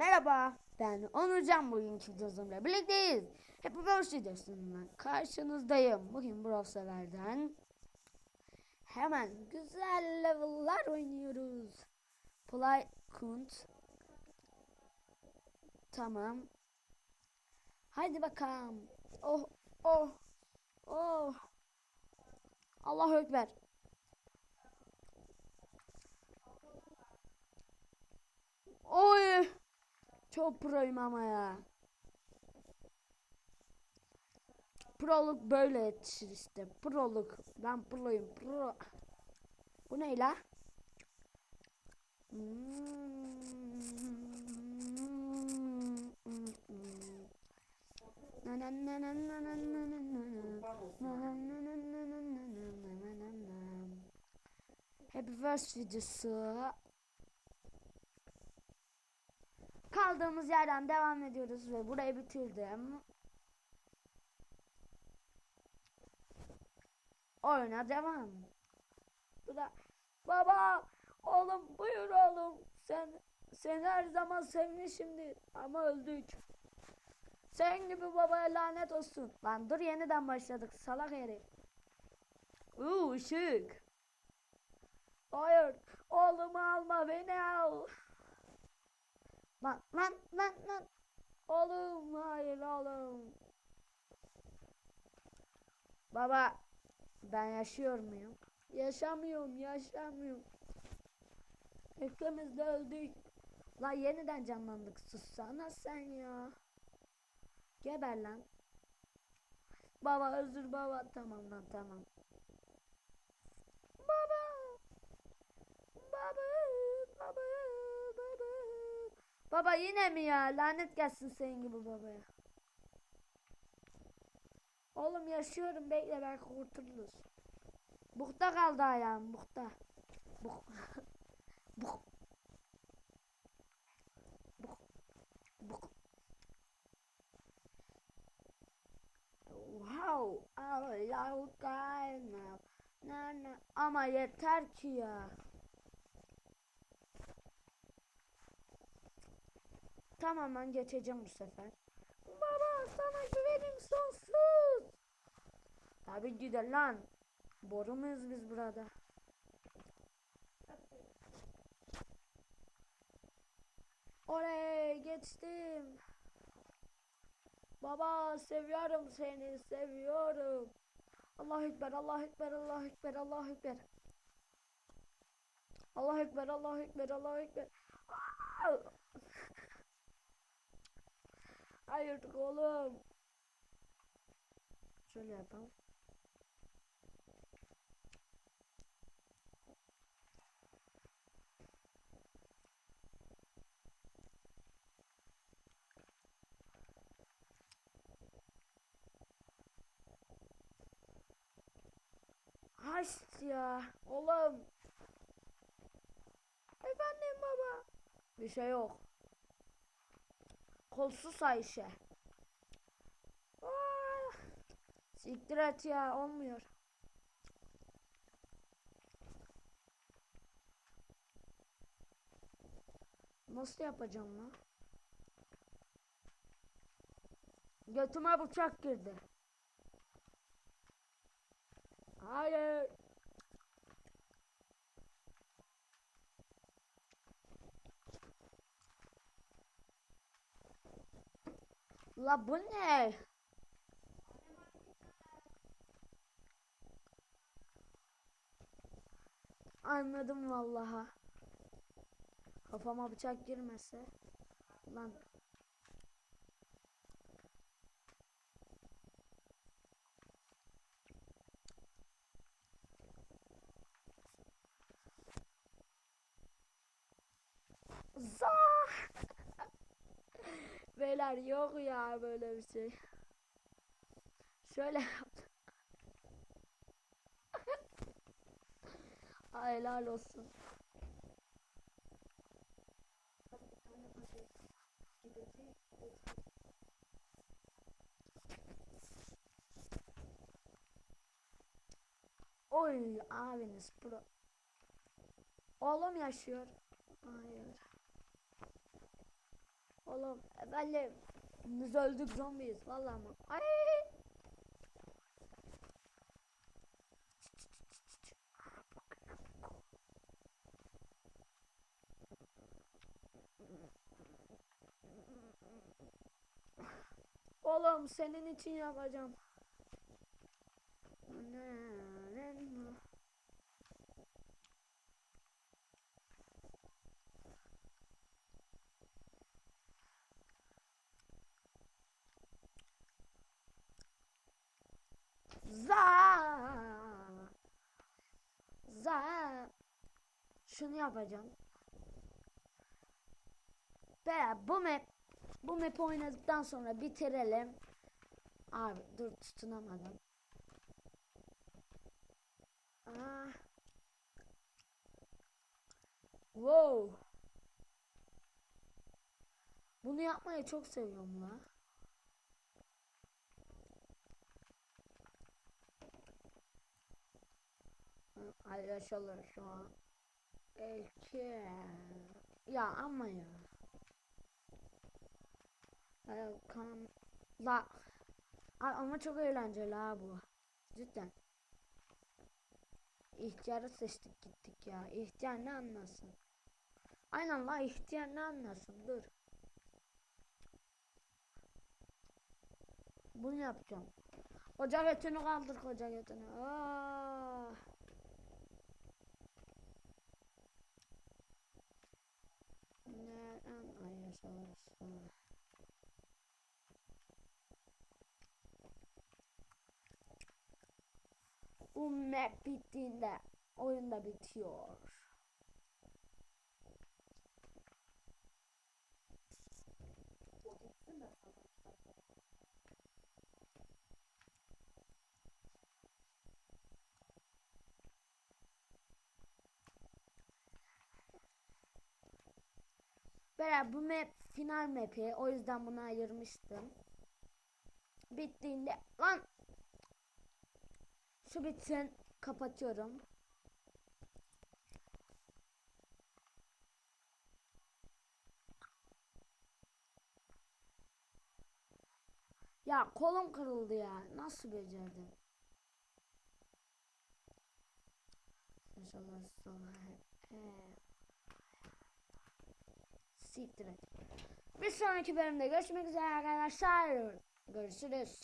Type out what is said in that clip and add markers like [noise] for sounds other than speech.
merhaba. Ben Onurcan bugünkü videomla birlikteyiz. Happy Birthday videosundan karşınızdayım. Bugün Brawl Sever'den hemen güzel level'lar oynuyoruz. Play Kunt. Tamam. Haydi bakalım. Oh oh oh. Allahu Ekber. Oy. Çok proyum ama ya. Proluk böyle yetişir işte. Proluk. Ben proyum. Pro. Bu ne la? Happy First videosu. Kaldığımız yerden devam ediyoruz ve burayı bitirdim. Oyuna devam. Bu da baba oğlum buyur oğlum sen sen her zaman sevmişimdir ama öldük. Sen gibi babaya lanet olsun. Lan dur yeniden başladık salak herif. Uuu ışık. Hayır oğlumu alma beni al. Lan lan lan lan. Oğlum hayır oğlum. Baba ben yaşıyor muyum? Yaşamıyorum yaşamıyorum. İkimiz de öldük. La yeniden canlandık sussana sen ya. Geber lan. Baba özür baba tamam lan tamam. Baba. Baba. Baba yine mi ya? Lanet gelsin senin gibi babaya. Oğlum yaşıyorum bekle belki kurtuluruz. Bukta kaldı ayağım bukta. Buk. [laughs] Buk. Buk. Buk. Wow. Allahu Teala. Na na. Ama yeter ki ya. Tamamen geçeceğim bu sefer. Baba sana güvenim sonsuz. Tabii ki de lan. Boru muyuz biz burada? Oraya geçtim. Baba seviyorum seni seviyorum. Allah ekber Allah ekber Allah ekber Allah ekber. Allah ekber Allah ekber Allah ekber. Aa! Hayır oğlum. Şöyle yapalım. Haşt ya. Oğlum. Efendim baba. Bir şey yok. Kolsuz Ayşe. Ah, Siktir et ya olmuyor. Nasıl yapacağım lan? Götüme bıçak girdi. Hayır. La bu ne? Anladım vallaha. Kafama bıçak girmese. Lan. Beyler yok ya böyle bir şey. Şöyle yaptım. [laughs] Ay, Helal olsun. Oy abiniz pro. Oğlum yaşıyor. Hayır. Oğlum efendim biz öldük zombiyiz vallahi mı? Ay. Oğlum senin için yapacağım. Za Şunu yapacağım. Be bu map bu map oynadıktan sonra bitirelim. Abi dur tutunamadım. Ah. Wow. Bunu yapmayı çok seviyorum la. Paylaşılır şu an. Peki. Ya ama ya. Welcome. La. Ama çok eğlenceli ha bu. Cidden. İhtiyarı seçtik gittik ya. İhtiyar ne anlasın? Aynen la ihtiyar ne anlasın? Dur. Bunu yapacağım. Koca götünü kaldır koca götünü. Ah. Nereden ayırsarsın? Bu map bittiğinde oyun da bitiyor. Bera bu map final map'i o yüzden bunu ayırmıştım. Bittiğinde lan şu bitsin kapatıyorum. Ya kolum kırıldı ya. Nasıl becerdim? İnşallah sonra he. Siktir et. Bir sonraki bölümde görüşmek üzere arkadaşlar. Görüşürüz.